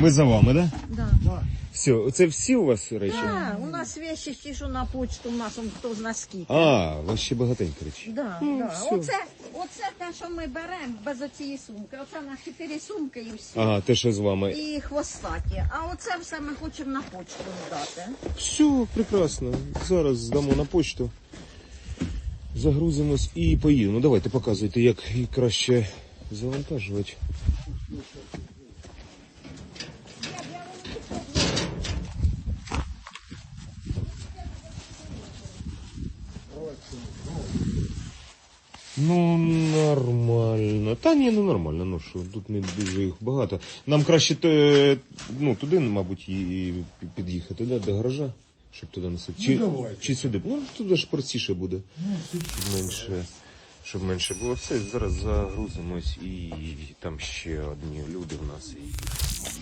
Ми за вами, да? Да. Все, це всі у вас речі? Да, у нас вещи ті, що на почту, у нас он хто зна скільки. А, у вас ще багатенько речі. Да, Ну, да. все. Оце, оце те, що ми беремо без оцієї сумки. Оце на чотири сумки і всі. Ага, те, що з вами. І хвостаті. А оце все ми хочемо на почту здати. Все, прекрасно. Зараз здамо на почту. Загрузимось і поїдемо. Ну давайте показуйте, як і краще завантажувати. Ну, нормально. Та ні, ну нормально, ну що, тут не дуже їх багато. Нам краще те, ну, туди, мабуть, і під'їхати, да, до гаража, щоб туди носити. Чи, чи сюди? Ну, туди ж простіше буде. Щоб менше, щоб менше було. Все, зараз загрузимось і там ще одні люди в нас. І